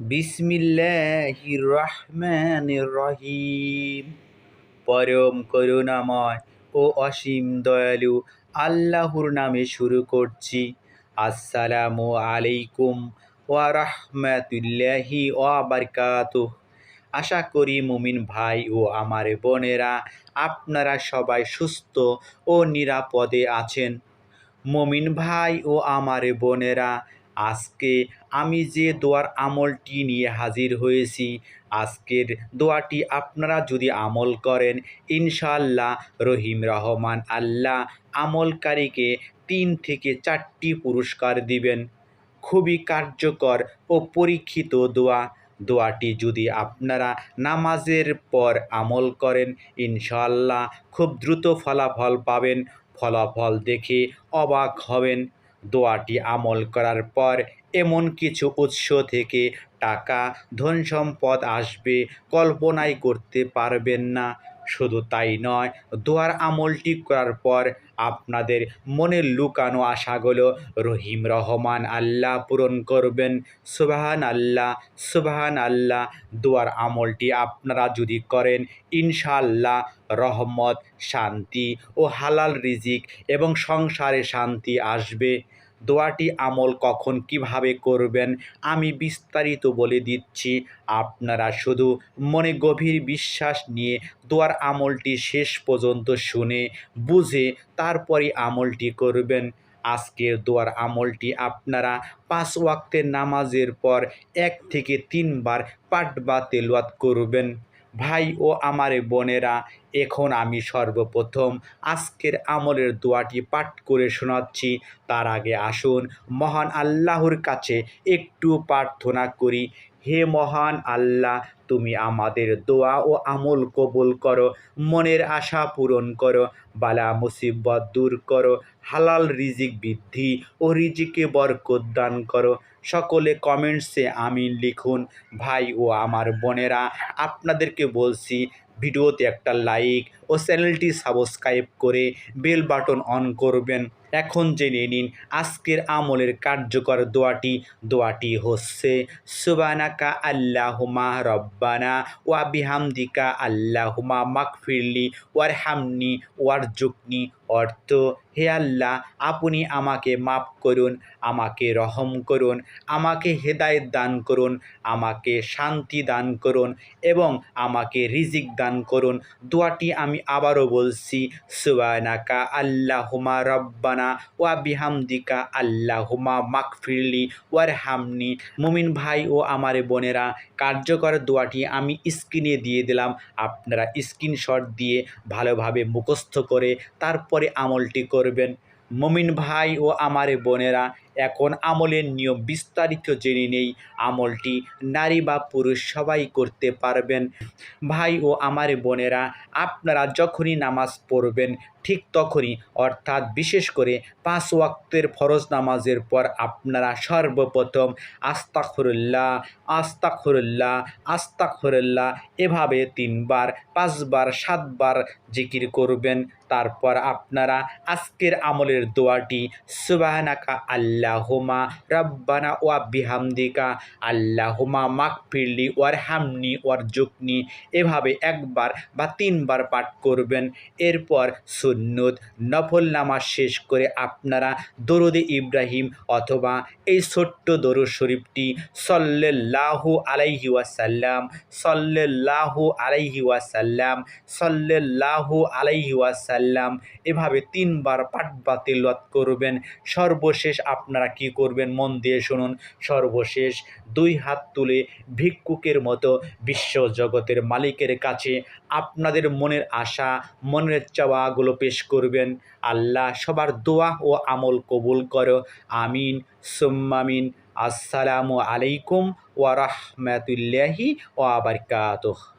বিসমিল্লাহির রহমানির রহিম। পরম করুণাময় ও অসীম দয়ালু আল্লাহর নামে শুরু করছি। আসসালামু আলাইকুম ওয়া রাহমাতুল্লাহি ওয়া বারকাতুহ। আশা করি মুমিন ভাই ও আমার বোনেরা আপনারা সবাই সুস্থ ও নিরাপদে আছেন। মমিন ভাই ও আমার বোনেরা আজকে আমি যে দোয়ার আমলটি নিয়ে হাজির হয়েছি, আজকের দোয়াটি আপনারা যদি আমল করেন ইনশাল্লাহ রহিম রহমান আল্লাহ আমলকারীকে তিন থেকে চারটি পুরস্কার দিবেন। খুবই কার্যকর ও পরীক্ষিত দোয়া। দোয়াটি যদি আপনারা নামাজের পর আমল করেন ইনশাল্লাহ খুব দ্রুত ফলাফল পাবেন। ফলাফল দেখে অবাক হবেন। দোয়াটি আমল করার পর এমন কিছু উৎস থেকে টাকা ধন সম্পদ আসবে, কল্পনাই করতে পারবেন না। শুধু তাই নয়, দোয়ার আমলটি করার পর আপনাদের মনের লুকানো আশাগুলো রহিম রহমান আল্লাহ পূরণ করবেন। সুবাহান আল্লাহ সুবাহান আল্লাহ, দোয়ার আমলটি আপনারা যদি করেন ইনশাল্লাহ রহমত, শান্তি ও হালাল রিজিক এবং সংসারে শান্তি আসবে। দোয়াটি আমল কখন কীভাবে করবেন? আমি বিস্তারিত বলে দিচ্ছি। আপনারা শুধু মনে গভীর বিশ্বাস নিয়ে দোয়ার আমলটি শেষ পর্যন্ত শুনে বুঝে তারপরে আমলটি করবেন। আজকের দোয়ার আমলটি আপনারা পাঁচ ওয়াক্তের নামাজের পর এক থেকে তিনবার পাঠ বা তেলওয়াত করবেন। ভাই ও আমার বোনেরা এখন আমি সর্বপ্রথম আজকের আমলের দোয়াটি পাঠ করে শোনাচ্ছি। তার আগে আসুন মহান আল্লাহর কাছে একটু প্রার্থনা করি। হে মহান আল্লাহ, তুমি আমাদের দোয়া ও আমল কবুল করো, মনের আশা পূরণ করো, বালা মুসিবত দূর করো, হালাল রিজিক বৃদ্ধি ও রিজিকে বরকত দান করো। সকলে কমেন্টসে আমিন লিখুন। ভাই ও আমার বোনেরা, আপনাদেরকে বলছি ভিডিওতে একটা লাইক ও চ্যানেলটি সাবস্ক্রাইব করে বেল বাটন অন করবেন। এখন জেনে নিন আজকের আমলের কার্যকর দোয়াটি। দোয়াটি হচ্ছে সুবানাকা আল্লাহুমা রব্বানা ওয়া বিহামদিকা আল্লাহুমা মাকফিরলি ওয়ার হামনি ওয়ার জুকনি অর্থ, হে আল্লাহ, আপনি আমাকে মাফ করুন, আমাকে রহম করুন, আমাকে হেদায়ত দান করুন, আমাকে শান্তি দান করুন এবং আমাকে রিজিক দান করুন। দোয়াটি আমি আবারও বলছি সুবানাকা আল্লাহুমা রব্বানা ওয়া বিহামদিকা আল্লাহুমা মাকফিরলি ওয়ার হামনি মুমিন ভাই ও আমার বোনেরা, কার্যকর দোয়াটি আমি স্ক্রিনে দিয়ে দিলাম। আপনারা স্ক্রিনশট দিয়ে ভালোভাবে মুখস্থ করে তারপরে আমলটি করবেন। মমিন ভাই ও আমার বোনেরা এখন আমলের নিয়ম বিস্তারিত জেনে নেই। আমলটি নারী বা পুরুষ সবাই করতে পারবেন। ভাই ও আমার বোনেরা, আপনারা যখনই নামাজ পড়বেন, ঠিক তখনই, অর্থাৎ বিশেষ করে পাঁচ ওয়াক্তের ফরজ নামাজের পর আপনারা সর্বপ্রথম আস্তা খুরুল্লাহ আস্তা আস্তাখরুল্লাহ আস্তাখরুল্লাহ আস্তাখরুল্লাহ এভাবে তিনবার, পাঁচবার, সাতবার জিকির করবেন। তারপর আপনারা আজকের আমলের দোয়াটি সুবাহানাকা আল্লাহুমা রব্বানা ওয়া বিহামদিকা আল্লাহুমা মাকফিরলি ওয়ার হামনি ওয়ার জুকনি এভাবে একবার বা তিনবার পাঠ করবেন, এরপর সুন্নত নফল নামাজ শেষ করে আপনারা দরুদে ইব্রাহিম অথবা এই ছোট্ট দরুদ শরীফটি সল্লাহু আলাইহি ওয়াসাল্লাম সল্লাহু আলাইহি ওয়াসাল্লাম সল্লাহু আলাইহি ওয়াসাল্লাম এভাবে তিনবার পাঠ বা তিলত করবেন। সর্বশেষ আপনারা কি করবেন? মন দিয়ে শুনুন। সর্বশেষ দুই হাত তুলে ভিক্ষুকের মতো বিশ্ব জগতের মালিকের কাছে আপনাদের মনের আশা, মনের চাওয়াগুলো পেশ করবেন। আল্লাহ সবার দোয়া ও আমল কবুল করো। আমিন। সুম্মামিন আসসালামু আলাইকুম ওয়া রাহমাতুল্লাহি ওয়া বারাকাতুহু।